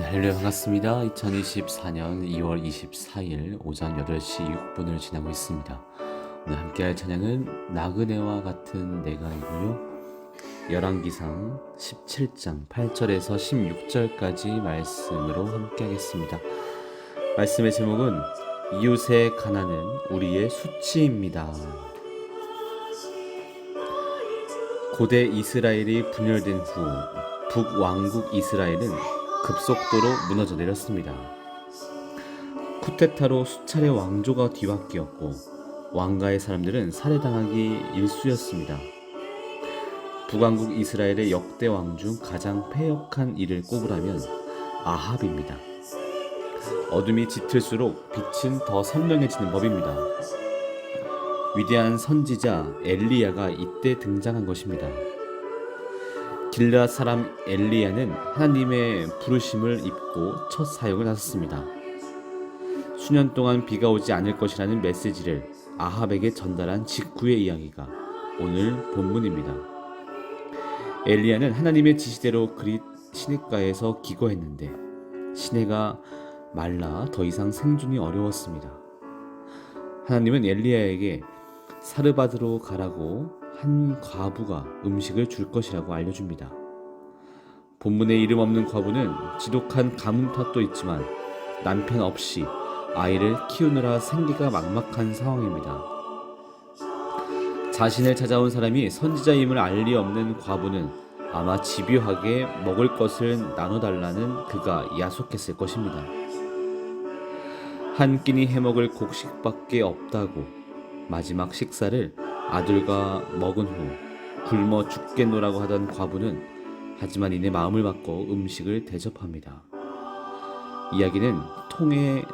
네, 할렐루야 반갑습니다. 2024년 2월 24일 오전 8시 6분을 지나고 있습니다. 오늘 함께할 찬양은 나그네와 같은 내가이고요. 열왕기상 17장 8절에서 16절까지 말씀으로 함께하겠습니다. 말씀의 제목은 이웃의 가난은 우리의 수치입니다. 고대 이스라엘이 분열된 후 북왕국 이스라엘은 급속도로 무너져 내렸습니다. 쿠데타로 수차례 왕조가 뒤바뀌었고 왕가의 사람들은 살해당하기 일쑤였습니다. 북왕국 이스라엘의 역대 왕 중 가장 패역한 이를 꼽으라면 아합입니다. 어둠이 짙을수록 빛은 더 선명해지는 법입니다. 위대한 선지자 엘리야가 이때 등장한 것입니다. 길라 사람 엘리야는 하나님의 부르심을 입고 첫 사역을 하셨습니다. 수년 동안 비가 오지 않을 것이라는 메시지를 아합에게 전달한 직후의 이야기가 오늘 본문입니다. 엘리야는 하나님의 지시대로 그릿 시냇가에서 기거했는데 시내가 말라 더 이상 생존이 어려웠습니다. 하나님은 엘리야에게 사르바드로 가라고 한 과부가 음식을 줄 것이라고 알려줍니다. 본문에 이름 없는 과부는 지독한 가뭄 탓도 있지만 남편 없이 아이를 키우느라 생계가 막막한 상황입니다. 자신을 찾아온 사람이 선지자임을 알 리 없는 과부는 아마 집요하게 먹을 것을 나눠달라는 그가 야속했을 것입니다. 한 끼니 해먹을 곡식밖에 없다고 마지막 식사를 아들과 먹은 후 굶어 죽겠노라고 하던 과부는 하지만 이내 마음을 바꿔 음식을 대접합니다. 이야기는 통의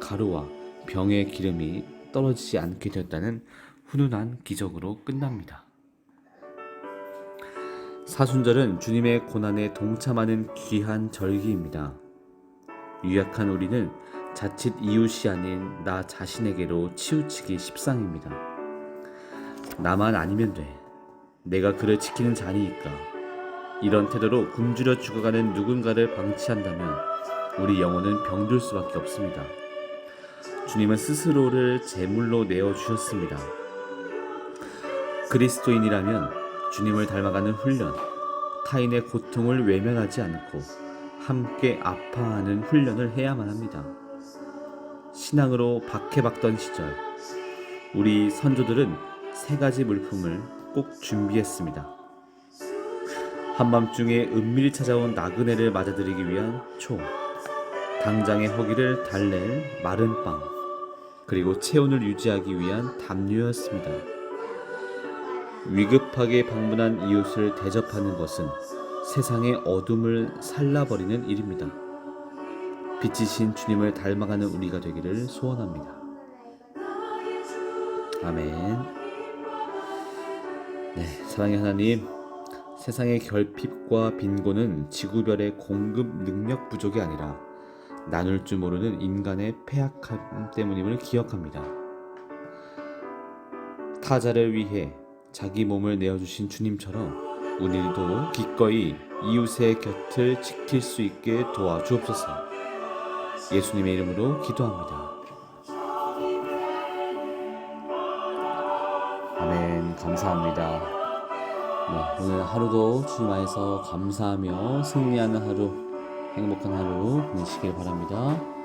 가루와 병의 기름이 떨어지지 않게 되었다는 훈훈한 기적으로 끝납니다. 사순절은 주님의 고난에 동참하는 귀한 절기입니다. 유약한 우리는 자칫 이웃이 아닌 나 자신에게로 치우치기 십상입니다. 나만 아니면 돼. 내가 그를 지키는 자니까. 이런 태도로 굶주려 죽어가는 누군가를 방치한다면 우리 영혼은 병들 수밖에 없습니다. 주님은 스스로를 제물로 내어 주셨습니다. 그리스도인이라면 주님을 닮아가는 훈련, 타인의 고통을 외면하지 않고 함께 아파하는 훈련을 해야만 합니다. 신앙으로 박해박던 시절, 우리 선조들은 세 가지 물품을 꼭 준비했습니다. 한밤중에 은밀히 찾아온 나그네를 맞아들이기 위한 초, 당장의 허기를 달랠 마른 빵, 그리고 체온을 유지하기 위한 담요였습니다. 위급하게 방문한 이웃을 대접하는 것은 세상의 어둠을 살라버리는 일입니다. 빛이신 주님을 닮아가는 우리가 되기를 소원합니다. 아멘. 네, 사랑의 하나님, 세상의 결핍과 빈곤은 지구별의 공급 능력 부족이 아니라 나눌 줄 모르는 인간의 패악함 때문임을 기억합니다. 타자를 위해 자기 몸을 내어주신 주님처럼 우리도 기꺼이 이웃의 곁을 지킬 수 있게 도와주옵소서. 예수님의 이름으로 기도합니다. 감사합니다. 네, 오늘 하루도 주님 안에서 감사하며 승리하는 하루, 행복한 하루 보내시길 바랍니다.